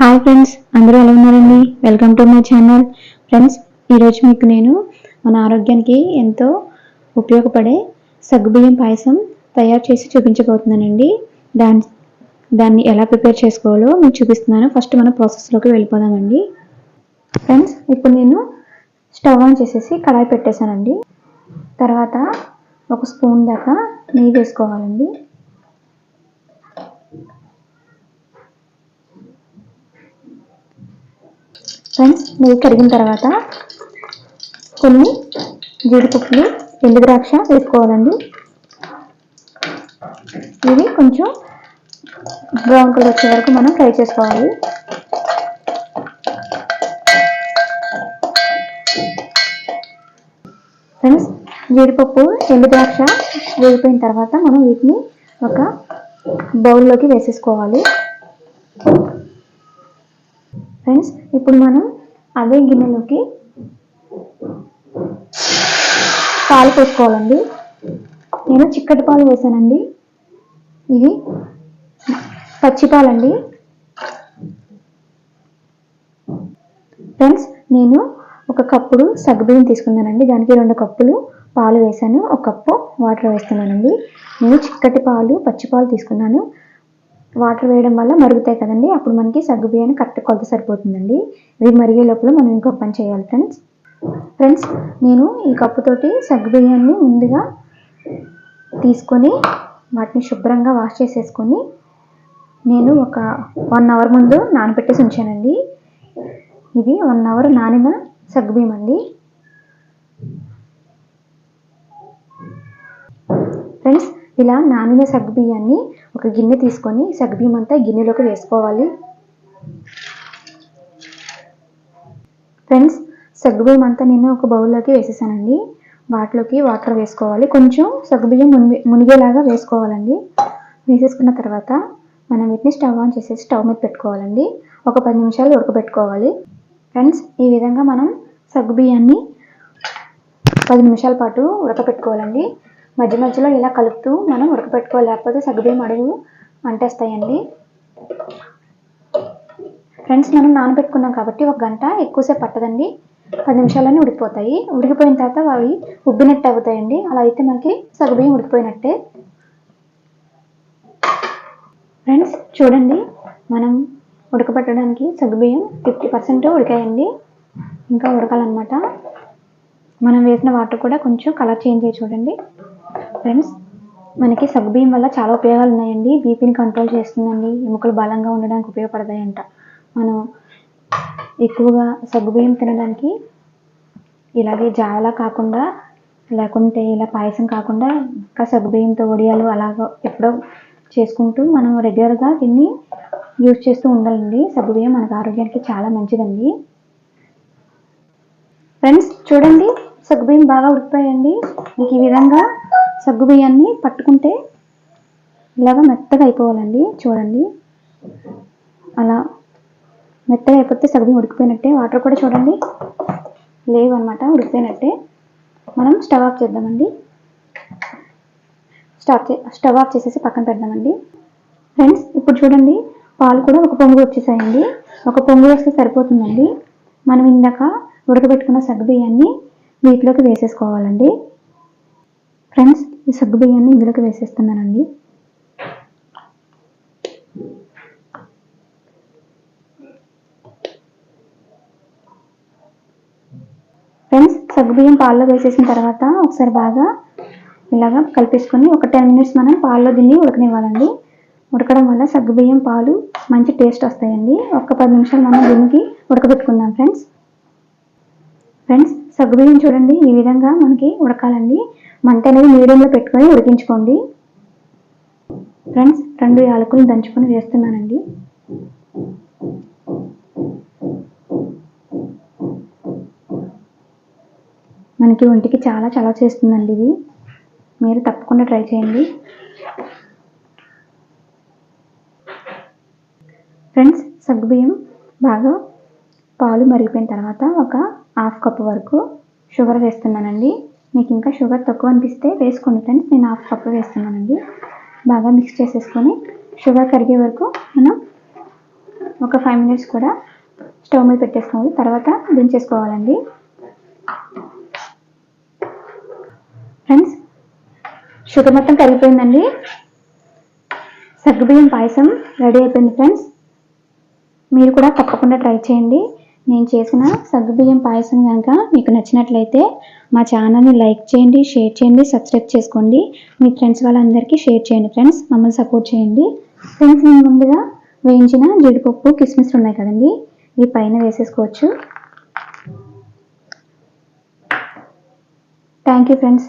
Hi friends అందరూ ఎలా ఉన్నారండి? Welcome to my channel friends ఈరోజు మీకు నేను మన ఆరోగ్యానికి ఎంతో ఉపయోగపడే సగ్గుబియ్యం పాయసం తయారు చేసి చూపించబోతున్నానండి. దాని దాన్ని ఎలా ప్రిపేర్ చేసుకోవాలో మీకు చూపిస్తున్నాను. ఫస్ట్ మనం ప్రాసెస్లోకి వెళ్ళిపోదామండి. ఫ్రెండ్స్ ఇప్పుడు నేను స్టవ్ ఆన్ చేసేసి కడాయి పెట్టేశానండి. తర్వాత ఒక స్పూన్ దాకా నెయ్యి వేసుకోవాలండి. ఫ్రెండ్స్ నెయ్యి కరిగిన తర్వాత కొన్ని జీడిపప్పులు ఎండు ద్రాక్ష వేసుకోవాలండి. ఇవి కొంచెం బ్రౌన్ కలర్ వచ్చే వరకు మనం ఫ్రై చేసుకోవాలి. ఫ్రెండ్స్ జీడిపప్పు ఎండు ద్రాక్ష వేగిపోయిన తర్వాత మనం వీటిని ఒక బౌల్లోకి వేసేసుకోవాలి. ఫ్రెండ్స్ ఇప్పుడు మనం అదే గిన్నెలోకి పాలు పోసుకోవాలండి. నేను చిక్కటి పాలు వేసానండి. ఇది పచ్చిపాలండి ఫ్రెండ్స్ నేను ఒక కప్పుడు సగ్గుబియ్యం తీసుకున్నానండి. దానికి రెండు కప్పులు పాలు వేసాను. ఒక కప్పు వాటర్ వేస్తున్నానండి. నేను చిక్కటి పాలు పచ్చిపాలు తీసుకున్నాను. వాటర్ వేయడం వల్ల మరుగుతాయి కదండి. అప్పుడు మనకి సగ్గు బియ్యాన్ని కరెక్ట్ కొలత సరిపోతుందండి. ఇవి మరిగే లోపల మనం ఇంకో పని చేయాలి ఫ్రెండ్స్. ఫ్రెండ్స్ నేను ఈ కప్పుతోటి సగ్గు బియ్యాన్ని ముందుగా తీసుకొని వాటిని శుభ్రంగా వాష్ చేసేసుకొని నేను ఒక వన్ అవర్ ముందు నానబెట్టేసి ఉంచానండి. ఇది వన్ అవర్ నానిన సగ్గుబియ్యం అండి. ఫ్రెండ్స్ ఇలా నానిన సగ్గుబియ్యాన్ని ఒక గిన్నె తీసుకొని సగ్గుబియ్యం అంతా గిన్నెలోకి వేసుకోవాలి. ఫ్రెండ్స్ సగ్గుబియ్యం అంతా నేను ఒక బౌల్లోకి వేసేసానండి. వాటిలోకి వాటర్ వేసుకోవాలి. కొంచెం సగ్గుబియ్యం మునిగి మునిగేలాగా వేసుకోవాలండి. వేసేసుకున్న తర్వాత మనం వీటిని స్టవ్ ఆన్ చేసేసి స్టవ్ మీద పెట్టుకోవాలండి. ఒక పది నిమిషాలు ఉడకబెట్టుకోవాలి. ఫ్రెండ్స్ ఈ విధంగా మనం సగ్గుబియ్యాన్ని పది నిమిషాల పాటు ఉడకపెట్టుకోవాలండి మధ్య మధ్యలో ఇలా కలుపుతూ మనం ఉడకపెట్టుకోవాలి లేకపోతే సగ్గుబియ్యం అడుగు అంటేస్తాయండి. ఫ్రెండ్స్ మనం నానబెట్టుకున్నాం కాబట్టి ఒక గంట ఎక్కువసేపు పట్టదండి. పది నిమిషాలని ఉడికిపోతాయి. ఉడికిపోయిన తర్వాత అవి ఉబ్బినట్టు అవుతాయండి. అలా అయితే మనకి సగ్గుబియ్యం ఉడికిపోయినట్టే. ఫ్రెండ్స్ చూడండి. మనం ఉడకబెట్టడానికి సగ్గుబియ్యం ఫిఫ్టీ పర్సెంట్ ఉడికాయండి. ఇంకా ఉడకాలన్నమాట. మనం వేసిన వాటర్ కూడా కొంచెం కలర్ చేంజ్ అయ్యి చూడండి. ఫ్రెండ్స్ మనకి సగ్గుబియ్యం వల్ల చాలా ఉపయోగాలు ఉన్నాయండి బీపీని కంట్రోల్ చేస్తుందండి. ఎముకలు బలంగా ఉండడానికి ఉపయోగపడతాయంట. మనం ఎక్కువగా సగ్గుబియ్యం తినడానికి ఇలాగే జావలా కాకుండా లేకుంటే ఇలా పాయసం కాకుండా ఇంకా సగ్గుబియ్యంతో వడియాలు అలాగ ఎప్పుడో చేసుకుంటూ మనం రెగ్యులర్గా దీన్ని యూజ్ చేస్తూ ఉండాలండి. సగ్గుబియ్యం మనకు ఆరోగ్యానికి చాలా మంచిదండి. ఫ్రెండ్స్ చూడండి సగ్గుబియ్యం బాగా ఉడికిపోయాయండి. మీకు ఈ విధంగా సగ్గుబియ్యాన్ని పట్టుకుంటే ఇలాగ మెత్తగా అయిపోవాలండి. చూడండి. అలా మెత్తగా అయిపోతే సగ్గుబియ్యం ఉడికిపోయినట్టే వాటర్ కూడా చూడండి. లేవు అనమాట ఉడికిపోయినట్టే. మనం స్టవ్ ఆఫ్ చేద్దామండి. స్టవ్ స్టవ్ ఆఫ్ చేసేసి పక్కన పెడదామండి. ఫ్రెండ్స్ ఇప్పుడు చూడండి. పాలు కూడా ఒక పొంగు వచ్చేసాయండి. ఒక పొంగు వస్తే సరిపోతుందండి. మనం ఇందాక ఉడకబెట్టుకున్న సగ్గుబియ్యాన్ని వీటిలోకి వేసేసుకోవాలండి. ఈ సగ్గుబియ్యాన్ని ఇందులోకి వేసేస్తున్నానండి. ఫ్రెండ్స్ సగ్గుబియ్యం పాల్లో వేసేసిన తర్వాత ఒకసారి బాగా ఇలాగా కలిపేసుకొని ఒక టెన్ మినిట్స్ మనం పాల్లో దీన్ని ఉడకనివ్వాలండి. ఉడకడం వల్ల సగ్గుబియ్యం పాలు మంచి టేస్ట్ వస్తాయండి. ఒక పది నిమిషాలు మనం దీనికి ఉడకబెట్టుకుందాం ఫ్రెండ్స్. ఫ్రెండ్స్ సగ్గుబియ్యం చూడండి ఈ విధంగా మనకి ఉడకాలండి. మంట అనేది మీడియంలో పెట్టుకొని ఉడికించుకోండి. ఫ్రెండ్స్ రెండు యాలకులు దంచుకొని వేస్తున్నానండి. మనకి ఒంటికి చాలా చలవ చేస్తుందండి ఇది. మీరు తప్పకుండా ట్రై చేయండి. ఫ్రెండ్స్ సగ్గుబియ్యం బాగా పాలు మరిగిపోయిన తర్వాత ఒక హాఫ్ కప్ వరకు షుగర్ వేస్తున్నానండి. మీకు ఇంకా షుగర్ తక్కువ అనిపిస్తే వేసుకోండి ఫ్రెండ్స్ నేను హాఫ్ కప్పు వేస్తున్నానండి. బాగా మిక్స్ చేసేసుకొని షుగర్ కరిగే వరకు మనం ఒక ఫైవ్ మినిట్స్ కూడా స్టవ్ మీద పెట్టేసుకోవాలి. తర్వాత దించేసుకోవాలండి. ఫ్రెండ్స్ షుగర్ మొత్తం కరిగిపోయిందండి. సగ్గుబియ్యం పాయసం రెడీ అయిపోయింది ఫ్రెండ్స్. మీరు కూడా తప్పకుండా ట్రై చేయండి. నేను చేసిన సగ్గుబియ్యం పాయసం కనుక మీకు నచ్చినట్లయితే మా ఛానల్ని లైక్ చేయండి షేర్ చేయండి సబ్స్క్రైబ్ చేసుకోండి. మీ ఫ్రెండ్స్ వాళ్ళందరికీ షేర్ చేయండి ఫ్రెండ్స్ మమ్మల్ని సపోర్ట్ చేయండి. ఫ్రెండ్స్ నేను ముందుగా వేయించిన జీడిపప్పు కిస్మిస్ ఉన్నాయి కదండి ఇవి పైన వేసేసుకోవచ్చు. Thank you friends